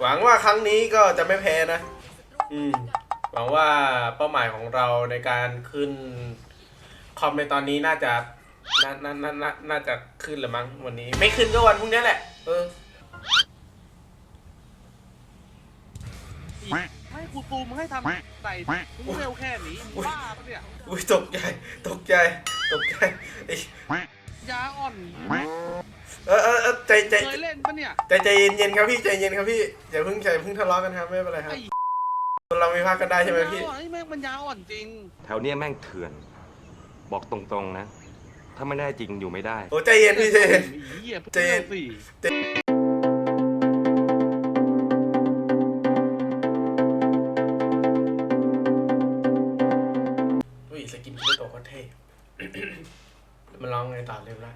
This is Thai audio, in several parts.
หวังว่าครั้งนี้ก็จะไม่แพ้นะ อืม หวังว่าเป้าหมายของเราในการขึ้นคอมในตอนนี้น่าจะน่าน่าน่าน่าน่าจะขึ้นหรือมั้งวันนี้ ไม่ขึ้นก็วันพรุ่งนี้แหละ เออให้กูซูมให้ทำใส่มึงเร็วแค่นี้มึงบ้าปะเนี่ยอุ้ยตกใจ ตกใจ ตกใจไอ้ยาอ่อน เออเออเออใจใจเคยเล่นปะเนี่ย ใจใจเย็นเย็นๆครับพี่ใจเย็นครับพี่อย่าเพิ่งใจเพิ่งทะเลาะกันครับไม่เป็นไรครับไอ้เราไม่พากันได้ใช่ไหมพี่ยาอ่อนไอ้แม่งมันยาอ่อนจริง แถวเนี้ยแม่งเถื่อน บอกตรงๆนะ ถ้าไม่แน่จริงอยู่ไม่ได้ โอ้ใจเย็นพี่ใจเย็นไอ้เหี้ยใจเย็นสิอุ้ยสกินคิโตะโคตรเท่ มันร้องไงต่อเร็วละ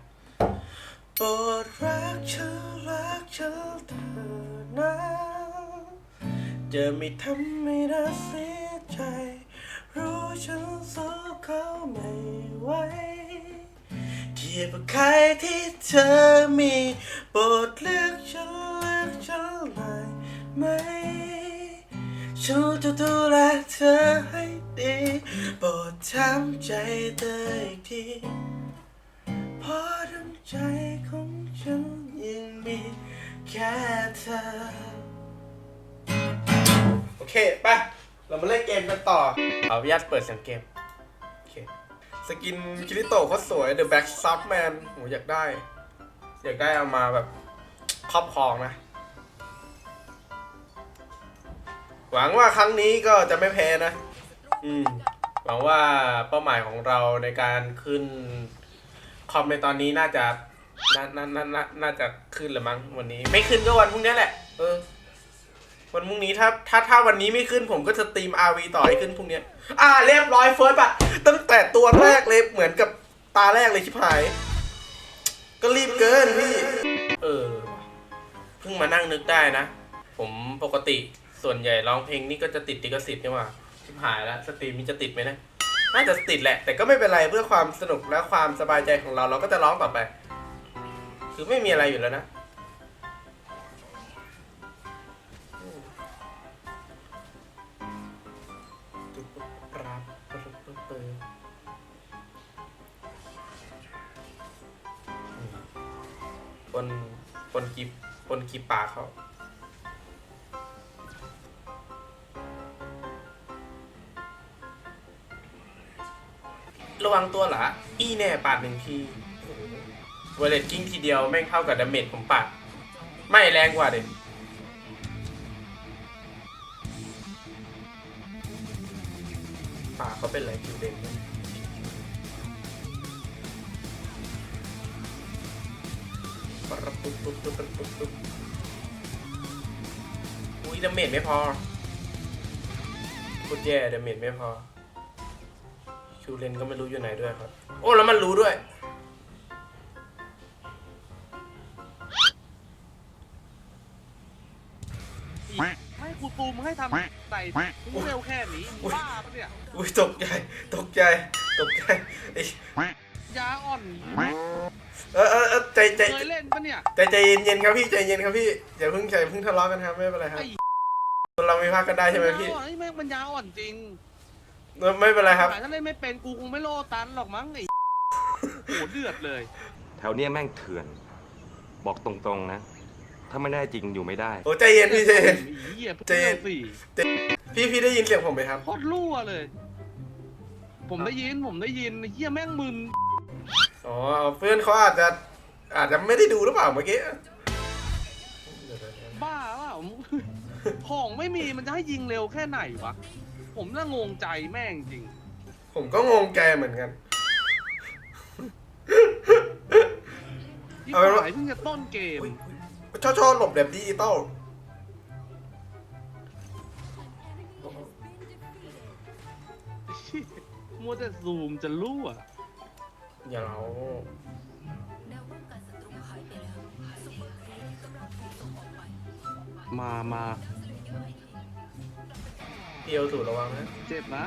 โปรดรักฉันรักฉันเธอนะจะไม่ทำให้เธอเสียใจ รู้ฉันสู้เขาไม่ไหวเทียบกับใครที่เธอมีโปรดเลือกฉันเลือกฉันหน่อยไหมฉันจะดูแลเธอให้ดีโปรดทำใจเธออีกทีเพราะดวงใจ แค่เธอ โอเคไปเรามาเล่นเกมกันต่อเอาอนุญาตเปิดเสียงเกม โอเค สกินคิริโตะโคตรสวย The Back Sub Man โหอยากได้ อยากได้เอามาแบบครอบครองนะ หวังว่าครั้งนี้ก็จะไม่แพ้นะ อืม หวังว่าเป้าหมายของเราในการขึ้นคอมในตอนนี้น่าจะ น่าน่าน่าน่าน่าจะขึ้นหรือมั้งวันนี้ ไม่ขึ้นก็วันพรุ่งนี้แหละ เออ วันพรุ่งนี้ถ้า ถ้าถ้าวันนี้ไม่ขึ้นผมก็จะสตรีม RV ต่อให้ขึ้นพรุ่งนี้ อ่า เรียบร้อยเฟิร์สบัตตั้งแต่ตัวแรกเลยเหมือนกับตาแรกเลยชิบหาย ก็รีบเกินพี่ เออเพิ่งมานั่งนึกได้นะ ผมปกติส่วนใหญ่ร้องเพลงนี่ก็จะติดติกสิทธิ์นี่หว่าชิบหายแล้วสตรีมนี่จะติดไหมนะน่าจะติดแหละ แต่ก็ไม่เป็นไรเพื่อความสนุกและความสบายใจของเราเราก็จะร้องต่อไป คือไม่มีอะไรอยู่แล้วนะอืมตุ๊บปุ๊บปึ๊บเปิดอืมคนคนกีคนกีปากเขาระวังตัวหรออีแน่ปาดหนึ่งที เวเลตกิ้งทีเดียวแม่งเท่ากับดาเมจผมปาดไม่แรงกว่าเด็ป่าเขาเป็นอะไรคิวเด่นเนี่ยประปุ๊บปุ๊บปุ๊บปุ๊บปุ๊บปุ๊บอุ้ยดาเมจไม่พอพูดแย่ดาเมจไม่พอคิวเลนก็ไม่รู้อยู่ไหนด้วยครับ โอ้แล้วมันรู้ด้วย ให้กูซูมให้ทำใส่มึงเร็วแค่นี้มึงบ้าปะเนี่ยอุ้ยตกใจตกใจตกใจไอ้ยาอ่อนเออเออเออใจใจเคยเล่นปะเนี่ยใจใจเย็นเย็นๆครับพี่ใจเย็นครับพี่อย่าเพิ่งใจเพิ่งทะเลาะกันครับไม่เป็นไรครับไอ้เราไม่พากันได้ใช่ไหมพี่ยาอ่อนไอ้แม่งมันยาอ่อนจริงไม่เป็นไรครับถ้าเล่นไม่เป็นกูคงไม่โลตันหรอกมั้งไอ้โหเดือดเลย แถวเนี้ยแม่งเถื่อน บอกตรงๆนะ ถ้าไม่แน่จริงอยู่ไม่ได้ โอ้ใจเย็นพี่ใจเย็นไอ้เหี้ยใจเย็นสี่พี่พี่ได้ยินเสียงผมไหมครับ โคตรรั่วเลย ผมได้ยินผมได้ยินไอ้เหี้ยแม่งมึนอ๋อเพื่อนเขาอาจจะอาจจะไม่ได้ดูหรือเปล่าเมื่อกี้เดี๋ยวๆๆบ้าเปล่าของไม่มีมันจะให้ยิงเร็วแค่ไหนวะ ผมน่างงใจแม่งจริง ผมก็งงใจเหมือนกัน ที่เอาเป็นว่าฝ่ายเพิ่งจะต้นเกม อุ๊ยอุ๊ย ชอบชอบหลบแบบดิจิตอลมัวแต่ซูมจะรั่วอย่าเรามามาพี่เอาถูกระวังนะ เจ็บนะ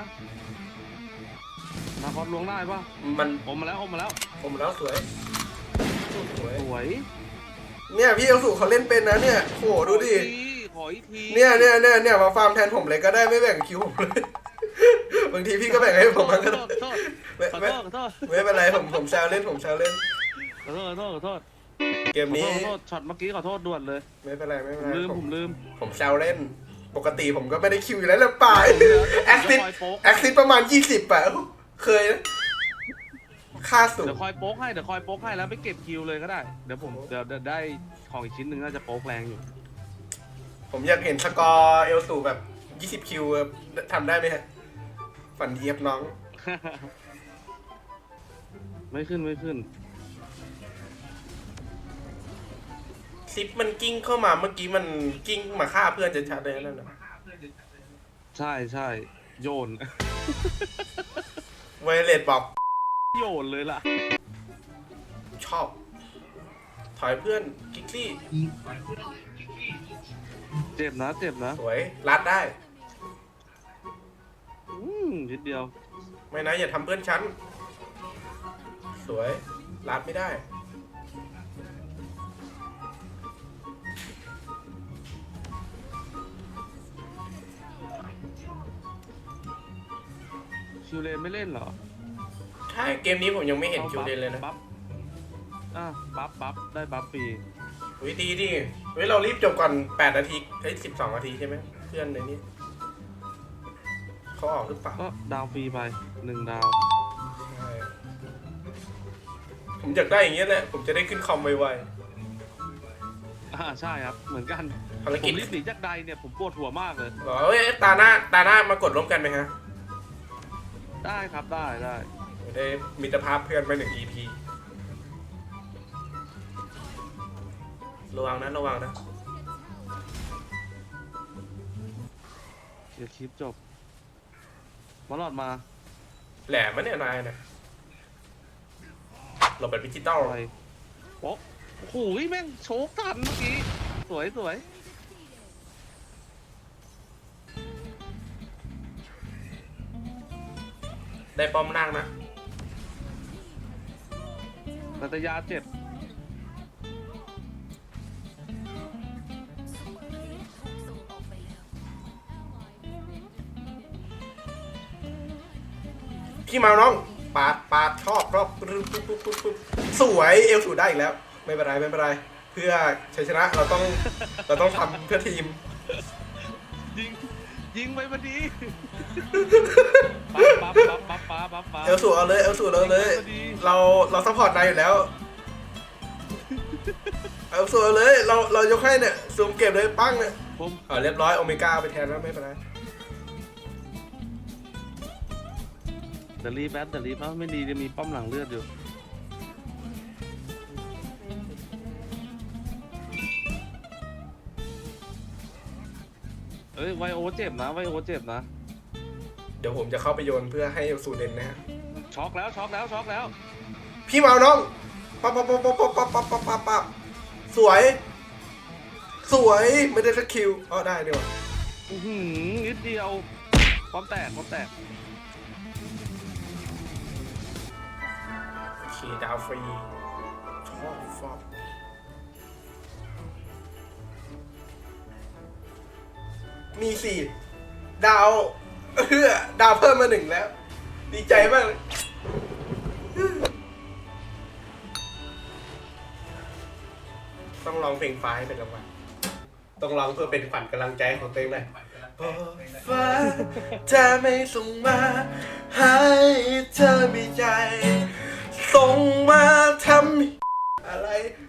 นาคอสลวงได้ปะมัน อมมาแล้วอมมาแล้ว ผมแล้วสวย สวย สวย เนี่ยพี่เอาสูเขาเล่นเป็นนะเนี่ยโหดูดิขอออีกทีเนี่ยเนี่ยเนี่ยเนี่ยมาฟาร์มแทนผมเลยก็ได้ไม่แบ่งคิวผมเลย บางทีพี่ก็แบ่งให้ผมมันก็ขได้อโทษไม่ขอไม่โทษขอโทษไม่เป็นไรผมผมแซวเล่นผมแซวเล่น ขอโทษขอโทษขอโทษเกมนี้ขอโทษช็อตเมื่อกี้ขอโทษด่วนเลย ไม่เป็นไรไม่ผเป็นมไรลืมผผมมลืม ผมแซวเล่น ปกติผมก็ไม่ได้คิวอยู่แล้วเลยป่ายผมเหลือแอคซิสเดี๋ยวคอยโป๊กแอคซิสประมาณยี่สิบอะเคยนะ ค่าสูง เดี๋ยวคอยโป๊กให้เดี๋ยวคอยโป๊กให้แล้วไปเก็บคิวเลยก็ได้ เดี๋ยวผมเดี๋ยวเดี๋ยวได้ของอีกชิ้นหนึ่งน่าจะโป๊กแรงอยู่ ผมอยากเห็นสกอร์เอลสูแบบยี่สิบคิวทำได้ไหมฮะฝันดีครับน้อง ไม่ขึ้นไม่ขึ้น ซิปมันกิ้งเข้ามาเมื่อกี้มันกิ้งมาฆ่าเพื่อนจะชัดๆเลยนั่นนะใช่ใช่โยน ไวเลตบอก โยนเลยล่ะ ชอบ ถอยเพื่อนกิกลี่เจ็บนะเจ็บนะ สวยรัดได้ อืมนิดเดียว ไม่นะอย่าทำเพื่อนฉัน สวยรัดไม่ได้คิวเลนไม่เล่นเหรอ ใช่เกมนี้ผมยังไม่เห็นคิวเดนเลยนะบัฟอะบัฟบัฟได้บัฟฟรีวิดีดิเฮ้ยเรารีบจบก่อน 8 นาทีเอ้ย12 นาทีใช่ไหมเพื่อนในนี้เขาออกหรือเปล่าก็ดาวฟรีไปหนึ่งดาวใช่ผมอยากได้อย่างเงี้ยแหละผมจะได้ขึ้นคอมไวอ่าใช่ครับ เหมือนกันๆภารผกิจมรีบหนีจากใดเนี่ยผมปวดหัวมากเลยบอกเอ้ยตาหน้าตาหน้ามากดร่วมกันไหมฮะได้ครับได้ได้ ได้มิตรภาพเพื่อนไปหนึ่ง EP ระวังนะระวังนะ เดี๋ยวคลิปจบมาหลอดมาแหลมมันเนี่ยนายเนี่ยเราเป็นดิจิตอล อะไรโป๊ะโอ้โหแม่งโชกทันเมื่อกี้ สวยสวยได้ป้อมนั่งนะ นัตยาเจ็บพี่มาน้อง ปาดปาดชอบชอบปึ๊บปึ๊บปึ๊บปึ๊บปึ๊บสวยเอลสูได้อีกแล้ว ไม่เป็นไรไม่เป็นไร เพื่อชัยชนะเราต้องเราต้องทำเพื่อทีม ยิง ยิงไปพอดีปั๊บปั๊บปั๊บปั๊บปั๊บปั๊บปั๊บเอลสูเอาเลยเอลสูเราเลย เราเราซัพพอร์ตนายอยู่แล้ว เอลสูเอาเลยเราเรายกให้เนี่ยซูมเก็บเลยปั้งเนี่ยผมเออเรียบร้อยโอเมก้าไปแทนแล้วไม่เป็นไรเดี๋ยวรีบแป๊บเดี๋ยวรีบแป๊บไม่ดีจะมีป้อมหลังเลือดอยู่เอ้ยไวโอเจ็บนะไวโอเจ็บนะ เดี๋ยวผมจะเข้าไปโยนเพื่อให้เอลสูเด่นนะฮะ ช็อกแล้วช็อกแล้วช็อกแล้ว พี่เมาน้องปั๊บปั๊บปั๊บปั๊บปั๊บปั๊บปั๊บปั๊บปั๊บสวย สวยไม่ได้สักคิวอ๋อได้ดีกว่าอื้อหือนิดเดียวป้อมแตกป้อมแตกขี่ดาวฟรีชอบฟอบมีสี่ดาวเออดาวเพิ่มมาหนึ่งแล้ว ดีใจมากเลย ต้องร้องเพลงฟ้าให้เป็นรางวัลต้องร้องเพื่อเป็นขวัญกำลังใจของตัวเองเลยฟ้าจะไม่ส่งมา ให้เธอมีใจ ส่งมาทำ